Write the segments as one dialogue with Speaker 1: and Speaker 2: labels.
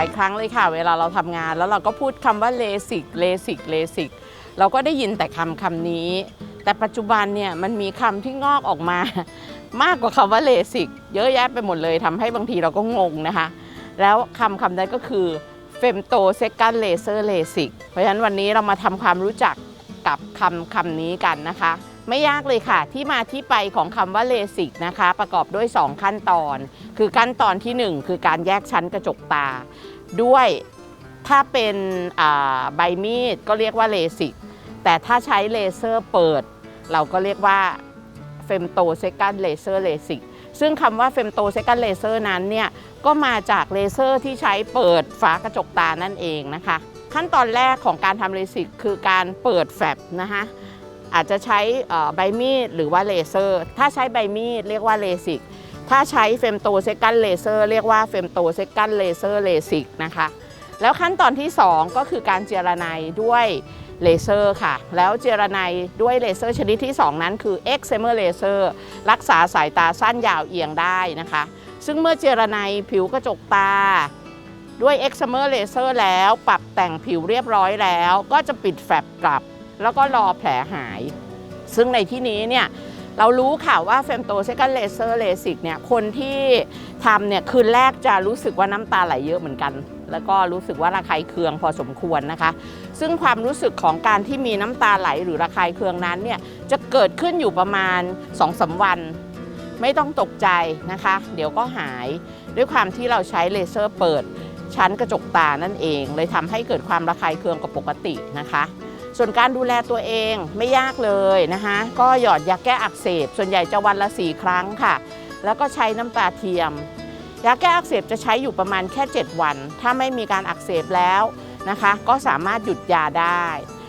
Speaker 1: ลายครั้งเลยค่ะ เวลาเราทำงานแล้วเราก็พูดคำว่าเลสิกเลสิกเลสิกเราก็ได้ยินแต่คำคำนี้ แต่ปัจจุบันเนี่ยมันมีคำที่งอกออกมา มากกว่าคำว่าเลสิกเยอะแยะไปหมดเลยทำให้บางทีเราก็งงนะคะ แล้วคำคำนั้นก็คือเฟมโตเซกันเลเซอร์เลสิกเพราะฉะนั้นวันนี้เรามาทำความรู้จักกับคำคำนี้กันนะคะ ไม่ยากเลยค่ะ ที่มาที่ไปของคำว่าเลสิกนะคะ ประกอบด้วย 2 ขั้นตอน คือขั้นตอนทีหนึ่1 คือการแยกชั้นกระจกตา ด้วยถ้าเป็นใบมีดก็เรียกว่าเลสิกแต่ถ้าใช้เลเซอร์เปิด เราก็เรียกว่าเฟมโตเซกันเลเซอร์เลสิกซึ่งคำว่าเฟมโตเซกันเลเซอร์นั้นเนี่ยก็มาจากเลเซอร์ที่ใช้เปิดฝากระจกตานั่นเองนะคะ ขั้นตอนแรกของการทำเลสิกคือการเปิดแฟบนะคะ อาจจะใช้ใบมีดหรือว่าเลเซอร์ ถ้าใช้ใบมีดเรียกว่าเลสิก ถ้าใช้เฟมโตเซกันเลเซอร์เรียกว่าเฟมโตเซกันเลเซอร์เลสิกนะคะ แล้วขั้นตอนที่ 2 ก็คือการเจรไนด้วยเลเซอร์ค่ะ แล้วเจรไนด้วยเลเซอร์ชนิดที่ 2 นั้นคือ e x c e m e r laser รักษาสายตาสั้นยาวเอียงได้นะคะ ซึ่งเมื่อเจรไนผิวกระจกตาด้วย e x c e m e r laser แล้วปรับแต่งผิวเรียบร้อยแล้ว ก็จะปิดแฟบกลับ แล้วก็รอแผลหาย ซึ่งในที่นี้เนี่ยเรารู้ค่ะว่าเฟมโตเซกันเลเซอร์เลสิกเนี่ยคนที่ทำเนี่ยคืนแรกจะรู้สึกว่าน้ำตาไหลเยอะเหมือนกัน แล้วก็รู้สึกว่าระคายเคืองพอสมควรนะคะ ซึ่งความรู้สึกของการที่มีน้ำตาไหลหรือระคายเคืองนั้นเนี่ยจะเกิดขึ้นอยู่ประมาณ2อสาวัน ไม่ต้องตกใจนะคะ เดี๋ยวก็หายด้วยความที่เราใช้เลเซอร์เปิดชั้นกระจกตานั่นเอง เลยทำให้เกิดความระคายเคืองกว่าปกตินะคะ ส่วนการดูแลตัวเองไม่ยากเลยนะคะ ก็หยอดยาแก้อักเสบ ส่วนใหญ่จะวันละ4ครั้งค่ะ แล้วก็ใช้น้ำตาเทียม ยาแก้อักเสบจะใช้อยู่ประมาณแค่ 7 วัน ถ้าไม่มีการอักเสบแล้วนะคะ ก็สามารถหยุดยาได้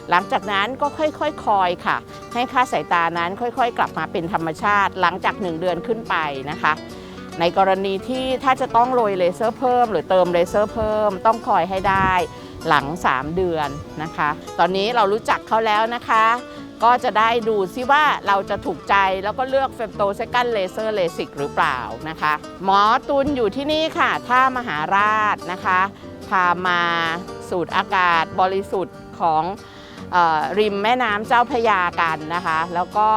Speaker 1: หลังจากนั้นก็ค่อยๆคคอยค่ะ ให้ค่าสายตานั้นค่อยๆ กลับมาเป็นธรรมชาติ หลังจาก 1 เดือนขึ้นไปนะคะ ในกรณีที่ถ้าจะต้องโรยเลเซอร์เพิ่ม หรือเติมเลเซอร์เพิ่ม ต้องคอยให้ได้ หลัง 3 เดือนนะคะ ตอนนี้เรารู้จักเขาแล้วนะคะ ก็จะได้ดูซิว่าเราจะถูกใจแล้วก็เลือกเฟมโตเซกันเลเซอร์เลสิกหรือเปล่านะคะ หมอตุลอยู่ที่นี่ค่ะ ท่ามหาราชนะคะ พามาสูดอากาศบริสุทธิ์ของออริมแม่น้ำเจ้าพระยากันนะคะ แล้วก็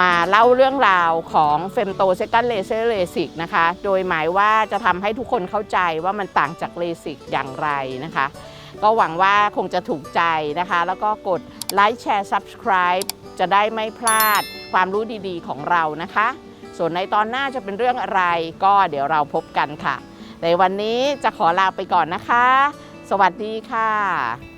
Speaker 1: มาเล่าเรื่องราวของเฟมโตเซกันเลเซอร์เลสิกนะคะ โดยหมายว่าจะทำให้ทุกคนเข้าใจว่ามันต่างจากเลสิกอย่างไรนะคะ ก็หวังว่าคงจะถูกใจนะคะ แล้วก็กดไลค์แชร์ Subscribe จะได้ไม่พลาดความรู้ดีๆของเรานะคะ ส่วนในตอนหน้าจะเป็นเรื่องอะไรก็เดี๋ยวเราพบกันค่ะ ในวันนี้จะขอลาไปก่อนนะคะ สวัสดีค่ะ